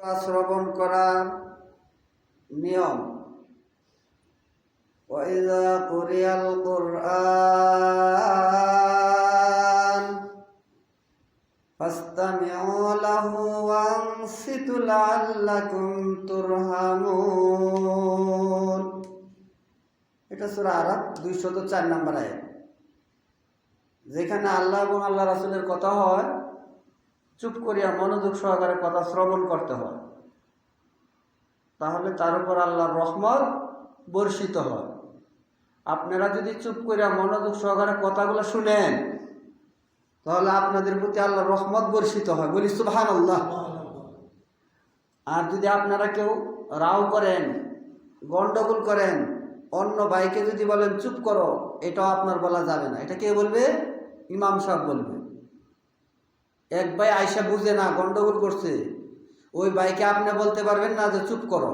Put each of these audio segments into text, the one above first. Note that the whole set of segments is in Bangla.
শ্রবণ করার নিয়ম وإذا قرئ القرآن فاستمعوا له وانصتوا لعلكم ترحمون এটা সূরা আরাব দুইশত চার নম্বর আয়াত যেখানে আল্লাহ এবং আল্লাহ রাসূলের কথা হয় চুপ করিয়া মনোযোগ সহকারে কথা শ্রবণ করতে হয়। তাহলে তার উপর আল্লাহর রহমত বর্ষিত হয়। আপনারা যদি চুপ করিয়া মনোযোগ সহকারে কথাগুলো শুনেন, তাহলে আপনাদের প্রতি আল্লাহর রহমত বর্ষিত হয়। বলি সুবহান আল্লাহ আর যদি আপনারা কেউ রাও করেন, গন্ডগোল করেন, অন্য ভাইকে যদি বলেন, চুপ করো, এটাও আপনার বলা যাবে না। এটা কে বলবে? ইমাম সাহেব বলবে। এক ভাই আয়সা বুঝে না, গন্ডগোল করছে। ওই ভাইকে আপনি বলতে পারবেন না যে চুপ করো।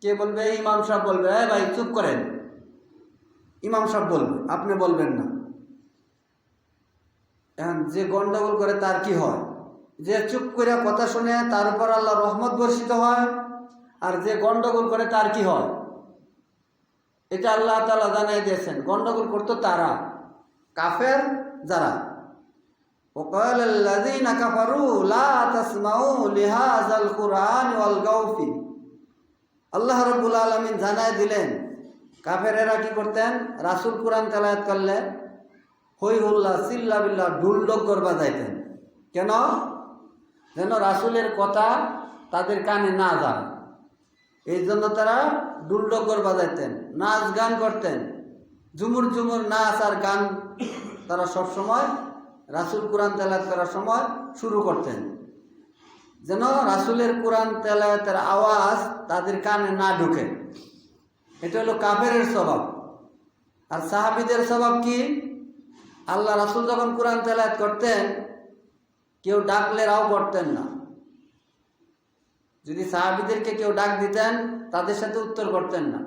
কে বলবে? ইমাম সাহেব বলবে হ্যাঁ ভাই, চুপ করেন। ইমাম সাহেব বলবে, আপনি বলবেন না। এখন যে গন্ডগোল করে তার কি হয়? যে চুপ করে কথা শুনে তার উপর আল্লাহ রহমত বর্ষিত হয়, আর যে গন্ডগোল করে তার কি হয়? এটা আল্লাহ তালা জানাই দিয়েছেন। গন্ডগোল করতো তারা। কাফের যারা وقال الذين كفروا لا تسمعوا لهذا القرآن والغوا فيه আল্লাহ রব্বুল আলমিন জানাই দিলেন কাফেরেরা কি করতেন রাসুল কোরআন তেলায়াত করলে হই হুল্লা চিল্লা বিল্লা ঢুল ডগ্গর বাজাইতেন কেন যেন রাসুলের কথা তাদের কানে না যায় এই জন্য তারা ডুল ডগ্গর বাজাইতেন নাচ গান করতেন ঝুমুর ঝুমুর নাচ আর গান তারা সব সময় রাসুল কোরআন তেলায়াত করার সময় শুরু করতেন। যেন রাসুলের কোরআন তেলায়াতের আওয়াজ তাদের কানে না ঢুকে। এটা হলো কাফের স্বভাব। আর সাহাবিদের স্বভাব কি? আল্লাহ রাসুল যখন কোরআন তেলায়াত করতেন, কেউ ডাকলে রাও করতেন না। যদি সাহাবিদেরকে কেউ ডাক দিতেন, তাদের সাথে উত্তর করতেন না।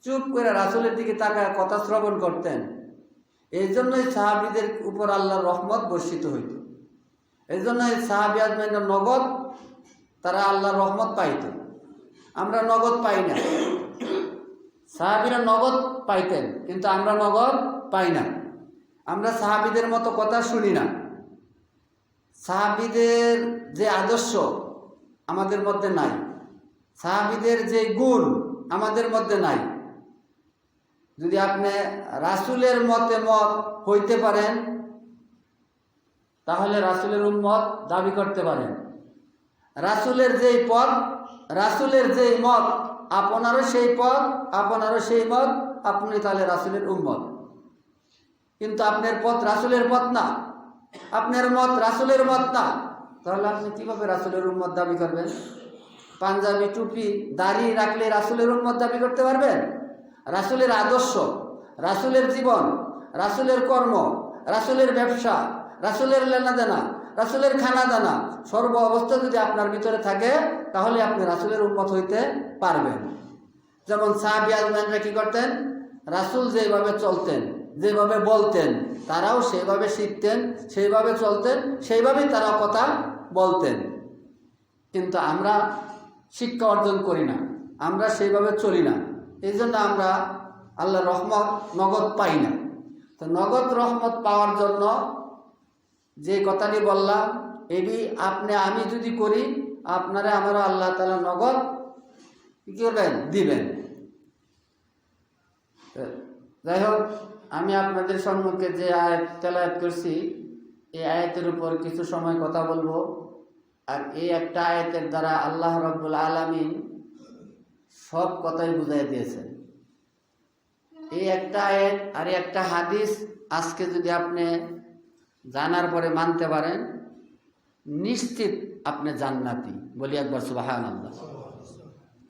চুপ করে রাসুলের দিকে তাকায়, কথা শ্রবণ করতেন। এই জন্যই সাহাবিদের উপর আল্লাহর রহমত বর্ষিত হইত। এই জন্যই সাহাবি নগদ তারা আল্লাহর রহমত পাইত। আমরা নগদ পাই না। সাহাবিরা নগদ পাইতেন, কিন্তু আমরা নগদ পাই না। আমরা সাহাবিদের মতো কথা শুনি না। সাহাবিদের যে আদর্শ আমাদের মধ্যে নাই। সাহাবিদের যে গুণ আমাদের মধ্যে নাই। যদি আপনি রাসুলের মতে মত হইতে পারেন, তাহলে রাসুলের উন্মত দাবি করতে পারেন। রাসুলের যেই পথ রাসুলের যেই মত, আপনারও সেই পথ আপনারও সেই মত, আপনি তাহলে রাসুলের উম্মত। কিন্তু আপনার পথ রাসুলের পথ না, আপনার মত রাসুলের মত না, তাহলে আপনি কীভাবে রাসুলের উম্মত দাবি করবেন? পাঞ্জাবি টুপি দাড়ি রাখলে রাসুলের উম্মত দাবি করতে পারবেন? রাসুলের আদর্শ, রাসুলের জীবন, রাসুলের কর্ম, রাসুলের ব্যবসা, রাসুলের লেনাদেনা, রাসুলের খানা দানা সর্ব অবস্থা যদি আপনার ভিতরে থাকে, তাহলে আপনি রাসুলের উন্মত হইতে পারবেন। যেমন সাহাবি আজমানরা কি করতেন? রাসুল যেভাবে চলতেন, যেভাবে বলতেন, তারাও সেইভাবে শিখতেন, সেইভাবে চলতেন, সেইভাবেই তারা কথা বলতেন। কিন্তু আমরা শিক্ষা অর্জন করি না, আমরা সেইভাবে চলি না। এই জন্য আমরা আল্লাহ রহমত, নগদ পাই না। তো নগদ রহমত পাওয়ার জন্য যে কথাটি বললাম, এটি আপনি, আমি যদি করি, আপনারা আমারও আল্লাহ তালা নগদ কি করবেন, দিবেন। যাই হোক, আমি আপনাদের সম্মুখে যে আয়াত তেলায়াত করছি, এই আয়াতের উপর কিছু সময় কথা বলব। আর এই একটা আয়াতের দ্বারা আল্লাহ রব্বুল আলমিন সব কথাই বুঝাই দিয়েছেন। এই একটা আয়াত আর একটা হাদিস আজকে যদি আপনি জানার পরে মানতে পারেন, নিশ্চিত আপনি জান্নাতি। বলি একবার সুবাহ আল্লাহ